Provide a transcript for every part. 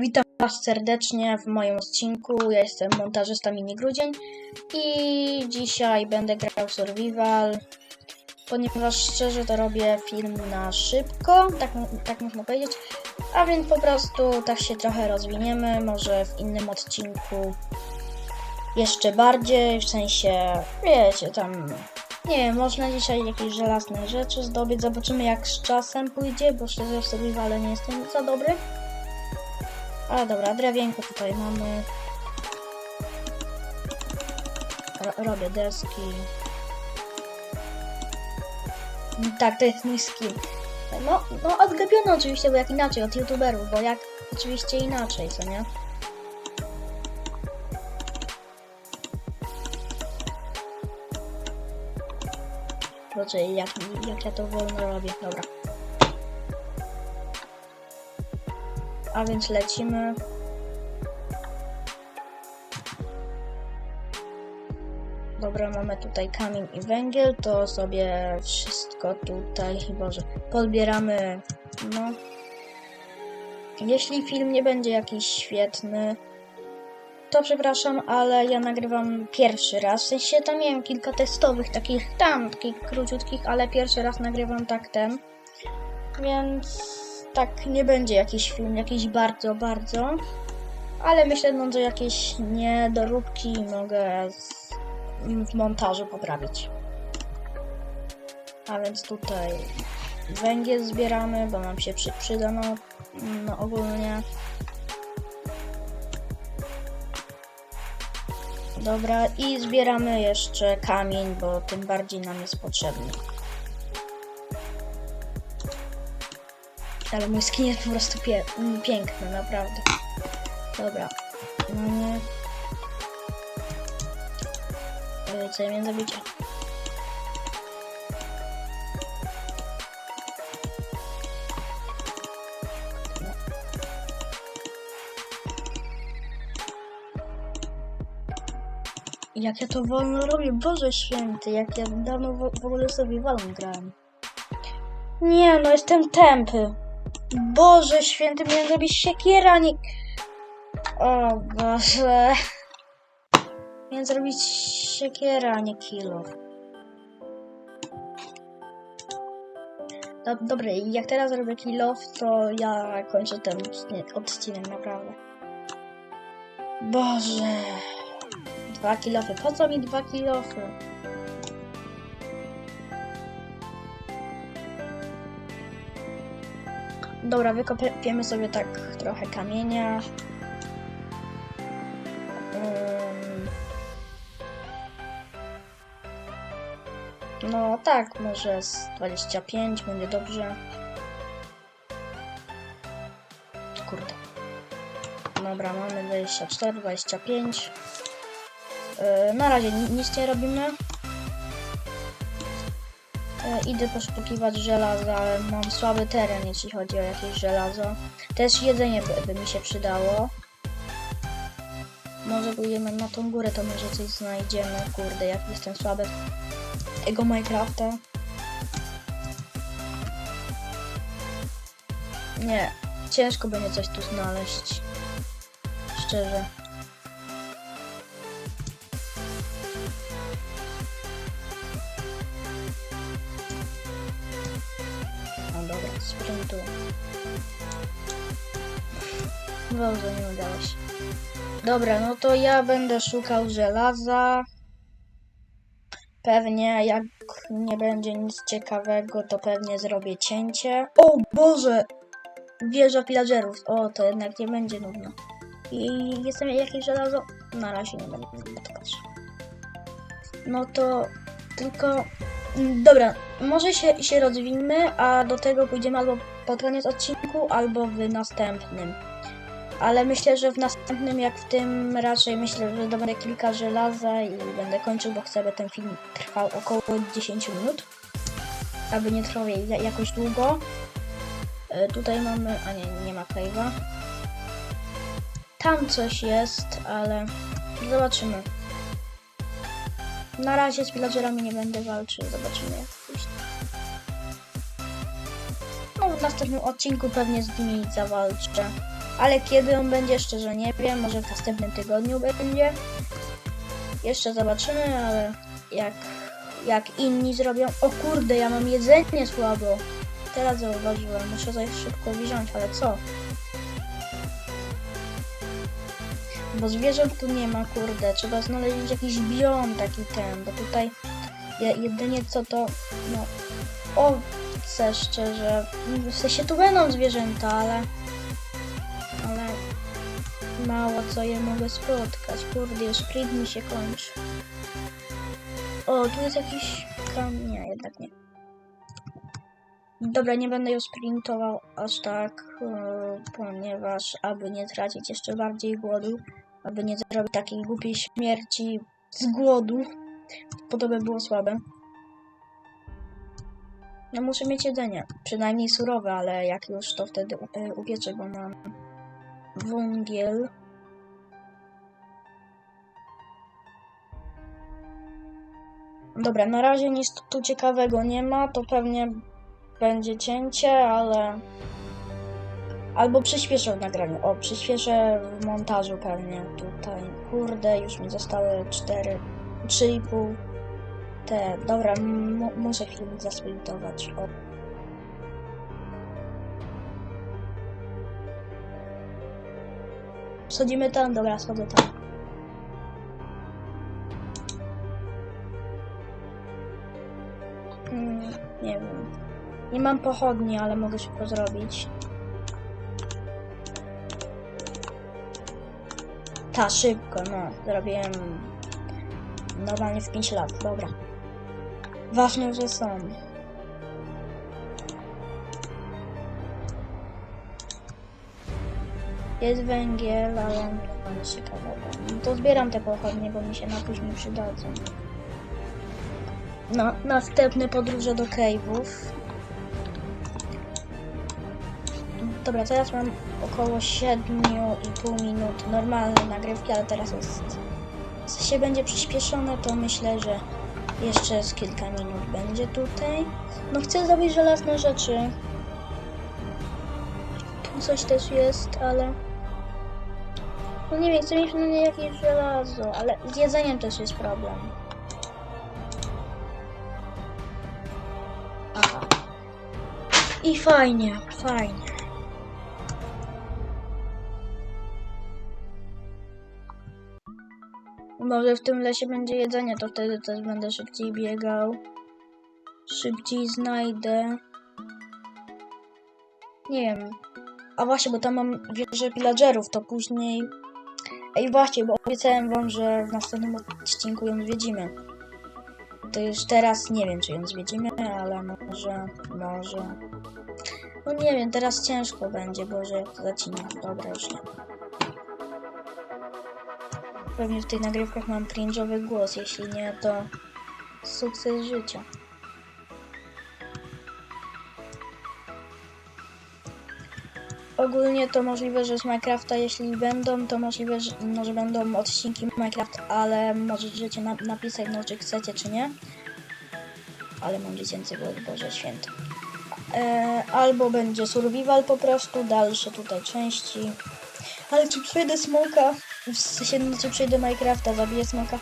Witam Was serdecznie w moim odcinku. Ja jestem montażysta Mini Grudzień i dzisiaj będę grał Survival, ponieważ szczerze to robię film na szybko, tak, tak można powiedzieć. A więc po prostu tak się trochę rozwiniemy, może w innym odcinku jeszcze bardziej, w sensie, wiecie, tam, nie wiem, można dzisiaj jakieś żelazne rzeczy zdobyć, zobaczymy jak z czasem pójdzie, bo szczerze w Survivale nie jestem za dobry. A dobra, drewienko tutaj mamy. Ro robię deski. Tak, to jest mój skin. No, no odgapiony oczywiście, bo jak inaczej, od youtuberów, bo jak oczywiście inaczej, co nie? Zobaczcie, jak, jak ja to wolno robię, dobra. A więc lecimy. Dobra, mamy tutaj kamień i węgiel, to sobie wszystko tutaj, Boże, podbieramy, no. Jeśli film nie będzie jakiś świetny, to przepraszam, ale ja nagrywam pierwszy raz. W sensie tam miałem kilka testowych, takich tam, takich króciutkich, ale pierwszy raz nagrywam tak ten. Więc tak nie będzie jakiś film, jakiś bardzo, bardzo. Ale myślę, no, że jakieś niedoróbki mogę z, w montażu poprawić. A więc tutaj węgiel zbieramy, bo nam się przy, przyda no, no ogólnie. Dobra, i zbieramy jeszcze kamień, bo tym bardziej nam jest potrzebny. Ale mój skin jest po prostu pie mm, piękny, naprawdę. Dobra, mamy... Co ja miałem zabić? Jak ja to wolno robię, Boże Święty, jak ja dawno w, w ogóle sobie walą grałem. Nie, no jestem tępy. Boże Święty, miałem zrobić siekiera, a nie... O Boże. Miałem zrobić siekiera, nie kilo. Do, dobra, i jak teraz robię kill to ja kończę ten odcinek, naprawdę. Boże. Dwa kilofy. Po co mi dwa kilofy? Dobra, wykopiemy sobie tak trochę kamienia. No tak, może z 25 będzie dobrze. Kurde. Dobra, mamy 24, 25. Yy, na razie ni- nic nie robimy. Yy, idę poszukiwać żelaza, ale mam słaby teren, jeśli chodzi o jakieś żelazo. Też jedzenie by, by mi się przydało. Może pójdziemy na tą górę, to może coś znajdziemy. Kurde, jak jestem słaby tego Minecrafta. Nie, ciężko będzie coś tu znaleźć. Szczerze. Dobrze, nie udało się. Dobra, no to ja będę szukał żelaza. Pewnie, jak nie będzie nic ciekawego, to pewnie zrobię cięcie. O Boże! Wieża pillagerów. O, to jednak nie będzie nudno. I jestem jakieś żelazo? Na razie nie będę. No to tylko Mm, Dobra, może się, się rozwiniemy, a do tego pójdziemy albo pod koniec odcinku, albo w następnym. Ale myślę, że w następnym, jak w tym, raczej myślę, że dobędę kilka żelaza i będę kończył, bo chcę, by ten film trwał około 10 minut. Aby nie trwał ja- jakoś długo. E, tutaj mamy, a nie, nie ma cave'a. Tam coś jest, ale zobaczymy. Na razie z villagerami nie będę walczył, zobaczymy jak pójść. No w następnym odcinku pewnie z nimi zawalczę. Ale kiedy on będzie, szczerze nie wiem. Może w następnym tygodniu będzie. Jeszcze zobaczymy, ale jak, jak inni zrobią. O kurde, ja mam jedzenie słabo. Teraz zauważyłem. Muszę coś szybko wziąć, ale co? Bo zwierząt tu nie ma, kurde. Trzeba znaleźć jakiś biom taki ten, bo tutaj ja jedynie co to, no, owce szczerze. W sensie tu będą zwierzęta, ale, mało co je mogę spotkać. Kurde, już sprint mi się kończy. O, tu jest jakiś kam... Nie, jednak nie. Dobra, nie będę ją sprintował aż tak, yy, ponieważ aby nie tracić jeszcze bardziej głodu, aby nie zrobić takiej głupiej śmierci z głodu, by było słabe. No muszę mieć jedzenie, przynajmniej surowe, ale jak już to wtedy y, upieczę, bo mam węgiel. Dobra, na razie nic tu ciekawego nie ma, to pewnie będzie cięcie, ale... Albo przyspieszę w nagraniu. O, przyspieszę w montażu pewnie tutaj. Kurde, już mi zostały 4, 3,5 te. Dobra, mu- muszę film zasprintować. O. Schodzimy tam, dobra, schodzę tam. Nie mam pochodni, ale mogę szybko zrobić. Ta, szybko, no. Zrobiłem normalnie w 5 lat, dobra. Ważne, że są. Jest węgiel, ale nie ma nic ciekawego. No to zbieram te pochodnie, bo mi się na później przydadzą. No, następne podróże do cave'ów. Dobra, teraz mam około 7,5 minut normalnej nagrywki, ale teraz jest... Się będzie przyspieszone, to myślę, że jeszcze z kilka minut będzie tutaj. No chcę zrobić żelazne rzeczy. Tu coś też jest, ale... No nie wiem, chcę mieć na nie jakieś żelazo, ale z jedzeniem też jest problem. Aha. I fajnie, fajnie. Może w tym lesie będzie jedzenie, to wtedy też będę szybciej biegał. Szybciej znajdę. Nie wiem. A właśnie, bo tam mam wieżę pillagerów, to później... Ej, właśnie, bo obiecałem wam, że w następnym odcinku ją zwiedzimy. To już teraz nie wiem, czy ją zwiedzimy, ale może, może... No nie wiem, teraz ciężko będzie, bo że zacina. Dobra, już nie. Pewnie w tych nagrywkach mam cringe'owy głos, jeśli nie, to sukces życia. Ogólnie to możliwe, że z Minecrafta, jeśli będą, to możliwe, że może będą odcinki Minecraft, ale możecie na napisać, no czy chcecie, czy nie. Ale mam dziecięcy głos, Boże Święty. E, albo będzie survival po prostu, dalsze tutaj części. Ale czy przejdę smoka? W sensie, czy przejdę Minecrafta, zabiję smoka?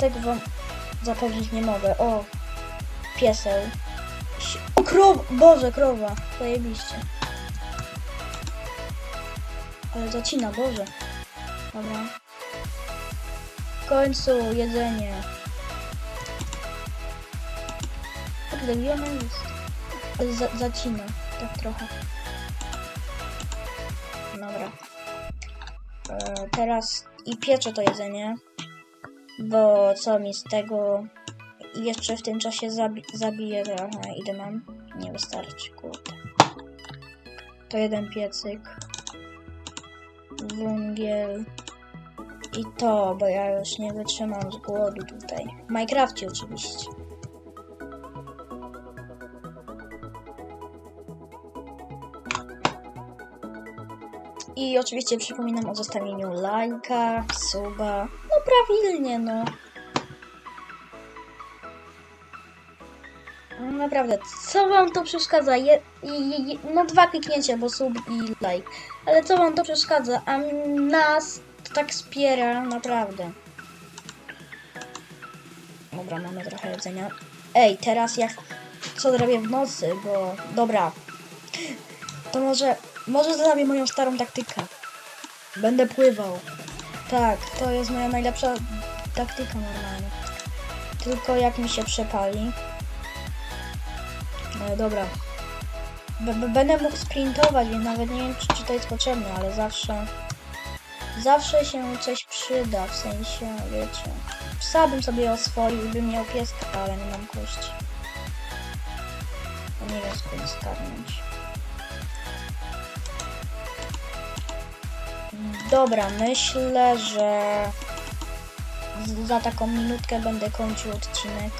Tego wam zapewnić nie mogę. O, pieseł. O! Boże, krowa. Zajebiście. Ale zacina, Boże. Dobra. W końcu jedzenie. Kurde, gdzie ona jest? Za zacina, tak trochę. E, teraz i pieczę to jedzenie, bo co mi z tego i jeszcze w tym czasie zabi zabiję trochę. Ile mam? Nie wystarczy, kurde. To jeden piecyk. Węgiel. I to, bo ja już nie wytrzymam z głodu tutaj. W Minecrafcie oczywiście. I oczywiście przypominam o zostawieniu lajka, suba. No prawilnie, no. No naprawdę, co wam to przeszkadza? Je, je, je, no dwa kliknięcia, bo sub i like. Ale co wam to przeszkadza? A nas to tak wspiera, naprawdę. Dobra, mamy trochę jedzenia. Ej, teraz jak co zrobię w nocy, bo dobra. To może, może zrobię moją starą taktykę. Będę pływał. Tak, to jest moja najlepsza taktyka normalnie. Tylko jak mi się przepali. E, dobra. B Będę mógł sprintować, więc nawet nie wiem, czy, czy to jest potrzebne, ale zawsze... Zawsze się coś przyda, w sensie, wiecie... Psa bym sobie oswoił i bym miał pieska, ale nie mam kości. Nie wiem, skąd skarnąć. Dobra, myślę, że za taką minutkę będę kończył odcinek.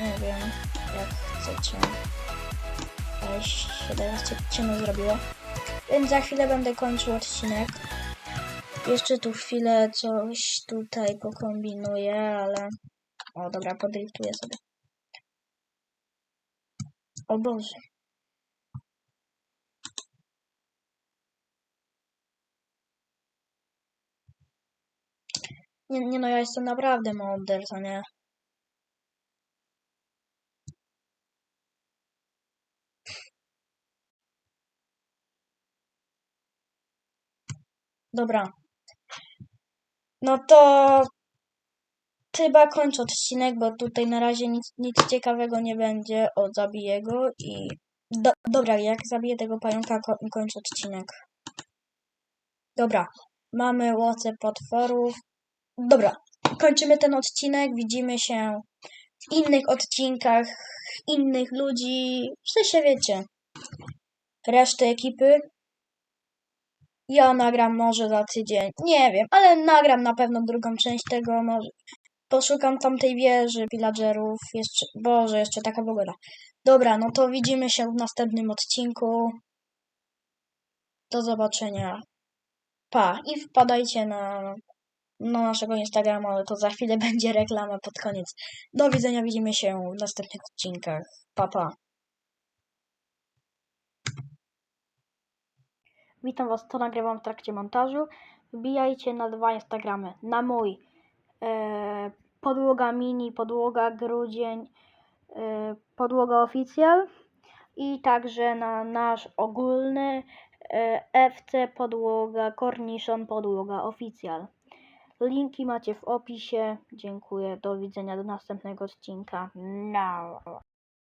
Nie wiem, jak chcecie. Ale się teraz cie- ciemno zrobiło. Więc za chwilę będę kończył odcinek. Jeszcze tu chwilę coś tutaj pokombinuję, ale... O, dobra, podriftuję sobie. O Boże. Nie, nie no, ja jestem naprawdę to nie? Dobra. No to chyba kończę odcinek, bo tutaj na razie nic, nic ciekawego nie będzie. O, zabiję go i... Do, dobra, jak zabiję tego pająka, ko kończę odcinek. Dobra, mamy łoce potworów. Dobra, kończymy ten odcinek. Widzimy się w innych odcinkach innych ludzi. W sensie wiecie. Reszty ekipy. Ja nagram może za tydzień. Nie wiem, ale nagram na pewno drugą część tego. Może poszukam tamtej wieży villagerów. Jeszcze, Boże, jeszcze taka pogoda. Dobra, no to widzimy się w następnym odcinku. Do zobaczenia. Pa i wpadajcie na, na naszego Instagrama, ale to za chwilę będzie reklama pod koniec. Do widzenia, widzimy się w następnych odcinkach. Pa, pa. Witam Was, to nagrywam w trakcie montażu. Wbijajcie na dwa Instagramy. Na mój e, podłoga mini, podłoga grudzień, e, podłoga oficjal i także na nasz ogólny e, FC podłoga korniszon podłoga oficjal. Linki macie w opisie. Dziękuję. Do widzenia do następnego odcinka. No.